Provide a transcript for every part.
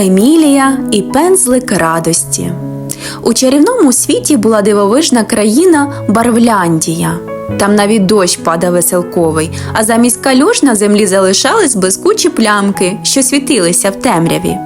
Емілія і пензлик радості. У чарівному світі була дивовижна країна Барвляндія. Там навіть дощ падав веселковий, а замість калюж на землі залишались блискучі плямки, що світилися в темряві.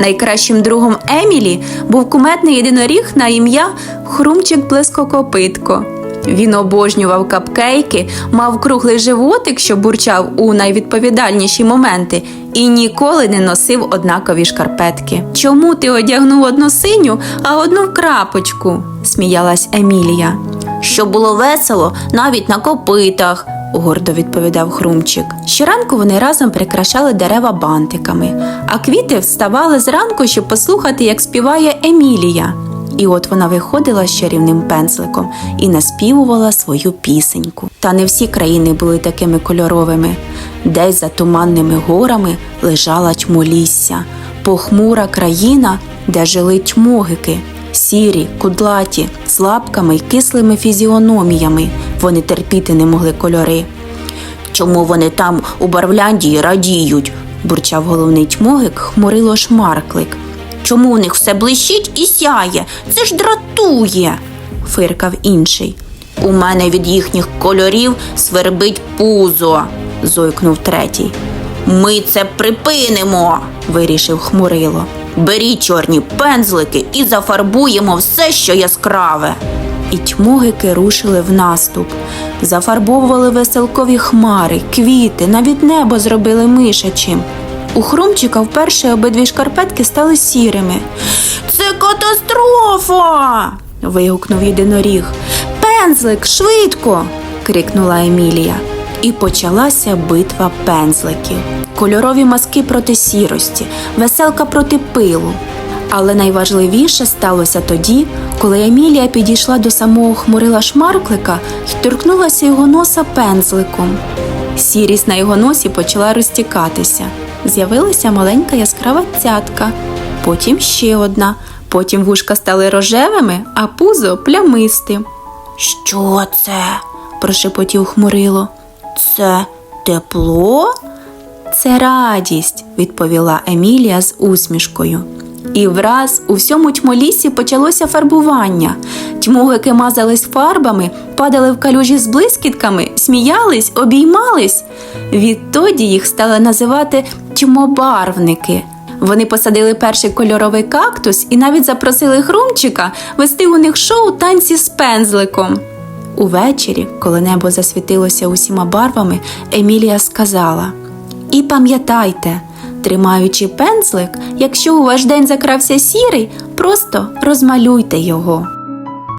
Найкращим другом Емілі був куметний єдиноріг на ім'я Хрумчик Блискокопитко. Він обожнював капкейки, мав круглий животик, що бурчав у найвідповідальніші моменти, і ніколи не носив однакові шкарпетки. Чому ти одягнув одну синю, а одну в крапочку? сміялась Емілія. Що було весело навіть на копитах, гордо відповідав Хрумчик. Щоранку вони разом прикрашали дерева бантиками, а квіти вставали зранку, щоб послухати, як співає Емілія. І от вона виходила з чарівним пензликом і наспівувала свою пісеньку. Та не всі країни були такими кольоровими. Десь за туманними горами лежала тьмолісся, похмура країна, де жили тьмогики, сірі, кудлаті, з лапками й кислими фізіономіями. Вони терпіти не могли кольори. Чому вони там у Барвляндії радіють? бурчав головний тьмогик хмурило шмарклик. Чому у них все блищить і сяє? Це ж дратує, фиркав інший. У мене від їхніх кольорів свербить пузо, зойкнув третій. Ми це припинимо, вирішив хмурило. Беріть чорні пензлики і зафарбуємо все, що яскраве. І тьмогики рушили в наступ, зафарбовували веселкові хмари, квіти, навіть небо зробили мишачим. У хрумчика вперше обидві шкарпетки стали сірими. Це катастрофа. вигукнув єдиноріг. Пензлик, швидко. крикнула Емілія. І почалася битва пензликів. Кольорові маски проти сірості, веселка проти пилу. Але найважливіше сталося тоді, коли Емілія підійшла до самого хмурила шмарклика і торкнулася його носа пензликом. Сірість на його носі почала розтікатися. З'явилася маленька яскрава цятка, потім ще одна, потім вушка стали рожевими, а пузо плямистим. Що це? прошепотів хмурило. Це тепло? Це радість, відповіла Емілія з усмішкою. І враз у всьому тьмолісі почалося фарбування. Тьмогики мазались фарбами, падали в калюжі з блискітками, сміялись, обіймались. Відтоді їх стали називати тьмобарвники. Вони посадили перший кольоровий кактус і навіть запросили Хрумчика вести у них шоу танці з пензликом. Увечері, коли небо засвітилося усіма барвами, Емілія сказала: І пам'ятайте, тримаючи пензлик, якщо у ваш день закрався сірий, просто розмалюйте його.